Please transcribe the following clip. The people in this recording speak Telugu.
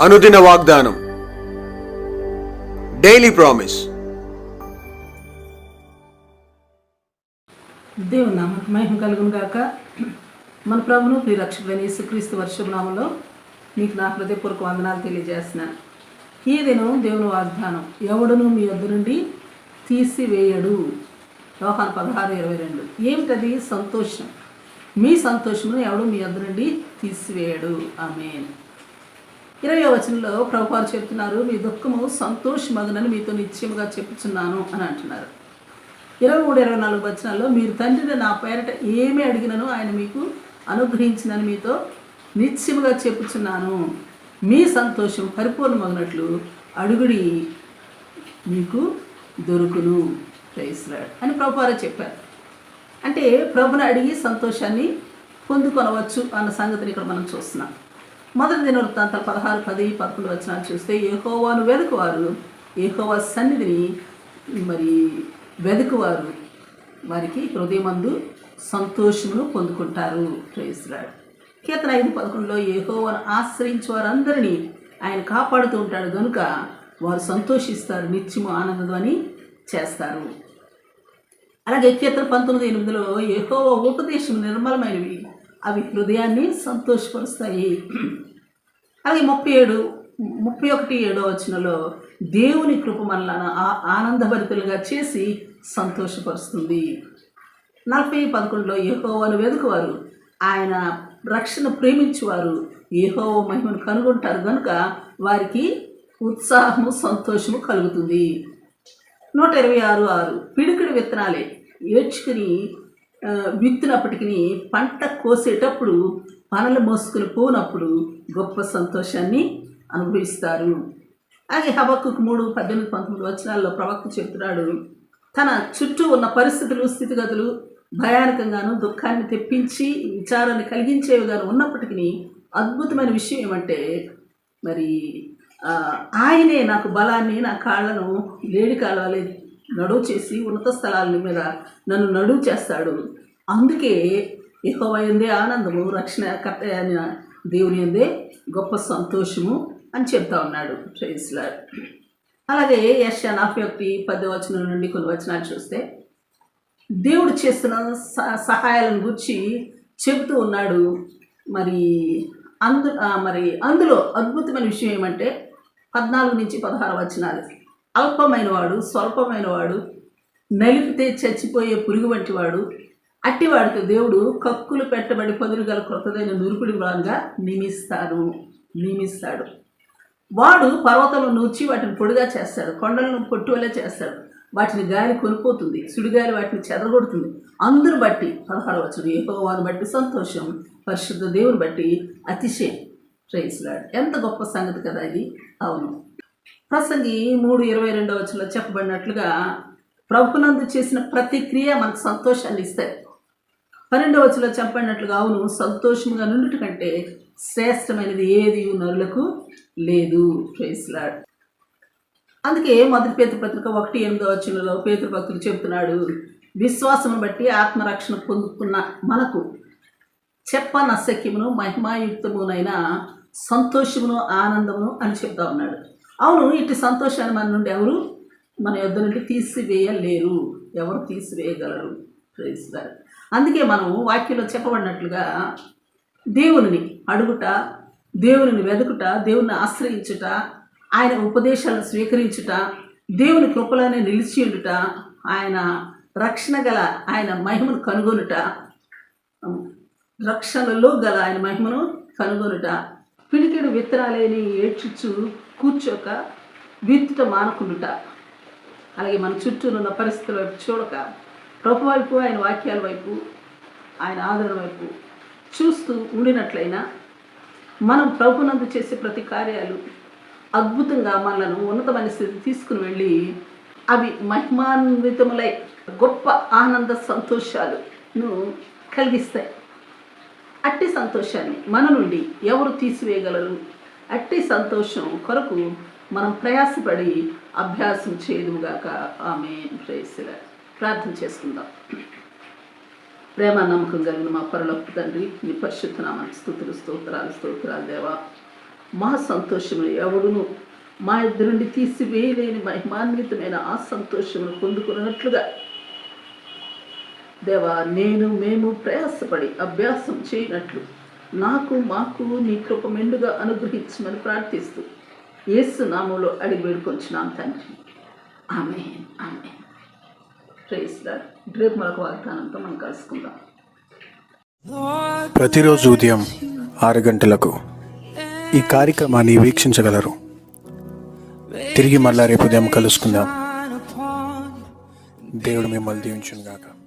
అనుదిన వాగ్దానం. డైలీ ప్రామిస్ దేవుని నామకు మహిమ కలుగును గాక. మన ప్రభును ప్రియరక్షకుడైన యేసుక్రీస్తు వర్షభనామంలో మీకు నా హృదయపూర్వక వందనాలు తెలియజేస్తున్నాను. ఈ దినం దేవుని వాగ్దానం ఎవడును మీ వద్ద నుండి తీసివేయడు. యోహాన్ పదహారు ఇరవై రెండు. ఏమిటది? సంతోషం. మీ సంతోషమును ఎవడు మీ వద్ద నుండి తీసివేయడు. ఆమె ఇరవై వచనంలో ప్రభువారు చెప్తున్నారు మీ దుఃఖము సంతోషమగునని మీతో నిశ్చయముగా చెప్పుచున్నాను అని అంటున్నారు. ఇరవై మూడు ఇరవై నాలుగు వచనాల్లో మీరు తండ్రిని నా పేరట ఏమి అడిగినను ఆయన మీకు అనుగ్రహించినని మీతో నిశ్చయముగా చెప్పుచున్నాను. మీ సంతోషం పరిపూర్ణమగినట్లు అడుగుడి మీకు దొరుకును. అని ప్రభువారు చెప్పారు. అంటే ప్రభుని అడిగి సంతోషాన్ని పొందుకొనవచ్చు అన్న సంగతిని ఇక్కడ మనం చూస్తున్నాం. మొదటి దినవృత్తాంతాలు పదహారు పది పదకొండు వచనాలు చూస్తే ఏహోవాను వెదుకువారు ఏహోవా సన్నిధిని మరి వెదుకువారు వారికి హృదయమందు సంతోషమును పొందుకుంటారు. ప్రేస్రాడ్ కీర్తన ఐదు పదకొండులో ఏహోవాను ఆశ్రయించే వారందరినీ ఆయన కాపాడుతూ ఉంటాడు. కనుక వారు సంతోషిస్తారు నిత్యము ఆనందధ్వని చేస్తారు. అలాగే కీర్తన పంతొమ్మిది ఎనిమిదిలో ఏహోవ ఉపదేశం నిర్మలమైనవి. అవి హృదయాన్ని సంతోషపరుస్తాయి. అలాగే ముప్పై ఏడు ముప్పై ఒకటి ఏడో వచనలో దేవుని కృప మనలను ఆ- ఆనందభరితులుగా చేసి సంతోషపరుస్తుంది. నలభై పదకొండులో ఏహోవాను వెదుకువారు ఆయన రక్షణ ప్రేమించేవారు. ఏహోవ మహిమను కనుగొంటారు కనుక వారికి ఉత్సాహము సంతోషము కలుగుతుంది. నూట ఇరవై ఆరు ఆరు పిడికిడి విత్తనాలే ఏడ్చుకుని విత్తినప్పటికీ పంట కోసేటప్పుడు పనులు మోసుకుని పోనప్పుడు గొప్ప సంతోషాన్ని అనుభవిస్తారు. అలాగే హబక్కు మూడు పద్దెనిమిది పంతొమ్మిది వచనాల్లో ప్రవక్త చెప్తున్నాడు తన చుట్టూ ఉన్న పరిస్థితులు స్థితిగతులు భయానకంగాను దుఃఖాన్ని తెప్పించి విచారాన్ని కలిగించేవిగాను ఉన్నప్పటికీ అద్భుతమైన విషయం ఏమంటే మరి ఆయనే నాకు బలాన్ని నా కాళ్ళను లేడి కాలవాలి నడువు చేసి ఉన్నత స్థలాల మీద నన్ను నడువు చేస్తాడు. అందుకే యెహోవా ఎందే ఆనందము రక్షణకర్త అయిన దేవుని ఎందే గొప్ప సంతోషము అని చెప్తా ఉన్నాడు. ప్రైజ్లా అలాగే యశ నలభై ఒకటి పది వచనం నుండి కొన్ని వచనాలు చూస్తే దేవుడు చేస్తున్న సహాయాలను గురించి చెబుతూ ఉన్నాడు. మరి అందు మరి అందులో అద్భుతమైన విషయం ఏమంటే పద్నాలుగు నుంచి పదహారు వచనాలు. అల్పమైన వాడు స్వల్పమైన వాడు నలిపితే చచ్చిపోయే పురుగు వంటి వాడు అట్టివాడికి దేవుడు కక్కులు పెట్టబడి పదులు గల క్రొత్తదైన నురుకుడి వాడుగా నియమిస్తారు నియమిస్తాడు. వాడు పర్వతంలో నూర్చి వాటిని పొడిగా చేస్తాడు కొండలను పొట్టువలే చేస్తాడు. వాటిని గాలి కొనిపోతుంది సుడిగాలి వాటిని చెదరగొడుతుంది. అందరు బట్టి పదహారు వచ్చిన ఏహోవాను బట్టి సంతోషం పరిశుద్ధ దేవుని బట్టి అతిశయం. ప్రైస్లాడ్ ఎంత గొప్ప సంగతి కదా ఇది? అవును. ప్రసంగి మూడు ఇరవై రెండవ వచ్చిన చెప్పబడినట్లుగా ప్రభునందు చేసిన ప్రతి క్రియ మనకు సంతోషాన్ని ఇస్తాయి. పన్నెండవ వచ్చిలో చెప్పబడినట్లుగా అవును సంతోషంగా నుండి కంటే శ్రేష్టమైనది ఏది నరులకు లేదు. ప్రైస్లాడ్ అందుకే మొదటి పేతృపత్రిక ఒకటి ఎనిమిదో వచ్చినలో పేతృభక్తులు చెబుతున్నాడు విశ్వాసం బట్టి ఆత్మరక్షణ పొందుతున్న మనకు చెప్పనశక్యమును మహిమాయుక్తమునైన సంతోషమును ఆనందమును అని చెప్తా ఉన్నాడు. అవును ఇటు సంతోషాన్ని మన నుండి ఎవరు మన యొద్ నుండి తీసివేయలేరు. ఎవరు తీసివేయగలరు? ప్రేమిస్తారు అందుకే మనం వాక్యంలో చెప్పబడినట్లుగా దేవుని అడుగుట దేవుని వెదుకుట దేవుని ఆశ్రయించుట ఆయన ఉపదేశాలను స్వీకరించుట దేవుని కృపలోనే నిలిచి ఉండుట ఆయన రక్షణ గల ఆయన మహిమను కనుగొనుట రక్షణలో గల ఆయన మహిమను కనుగొనుట పిడికెడు విత్తనాలేని ఏడ్చుచు కూర్చోక విత్తుట మానకుండుట. అలాగే మన చుట్టూ ఉన్న పరిస్థితుల వైపు చూడక ప్రభు వైపు ఆయన వాక్యాల వైపు ఆయన ఆదరణ వైపు చూస్తూ ఉండినట్లయినా మనం ప్రభునందు చేసే ప్రతి కార్యాలు అద్భుతంగా మనలను ఉన్నతమైన స్థితి తీసుకుని వెళ్ళి అవి మహిమాన్వితములై గొప్ప ఆనంద సంతోషాలను కలిగిస్తాయి. అట్టి సంతోషాన్ని మన నుండి ఎవరు తీసివేయగలరు? అట్టి సంతోషం కొరకు మనం ప్రయాసపడి అభ్యాసం చేయదుగాక ఆమె ప్రేయస్సుల ప్రార్థన చేసుకుందాం. ప్రేమ నమ్మకం కలిగిన మా పరలోపు తండ్రి నీ పరిశుద్ధ నామానికి స్థుతులు స్తోత్రాలు స్తోత్రాలు దేవా. మా సంతోషము ఎవడును మా ఇద్దరు నుండి తీసివేయలేని మహిమాన్వితమైన ఆ సంతోషమును పొందుకున్నట్లుగా దేవా నేను మేము ప్రయాసపడి అభ్యాసం చేయనట్లు నాకు మాకు నీ కృప మెండుగా అనుగ్రహించమని ప్రార్థిస్తూ యేసు నామంలో అడిగి వేడుకొంచున్నాం తండ్రి. ఆమె ఆమె ప్రేస్ రేపు మరొక వాగ్దానంతో మనం కలుసుకుందాం. ప్రతిరోజు ఉదయం ఆరు గంటలకు ఈ కార్యక్రమాన్ని వీక్షించగలరు. తిరిగి మళ్ళా రేపు ఉదయం కలుసుకుందాం. దేవుడు మిమ్మల్ని దీవించుగాక గాక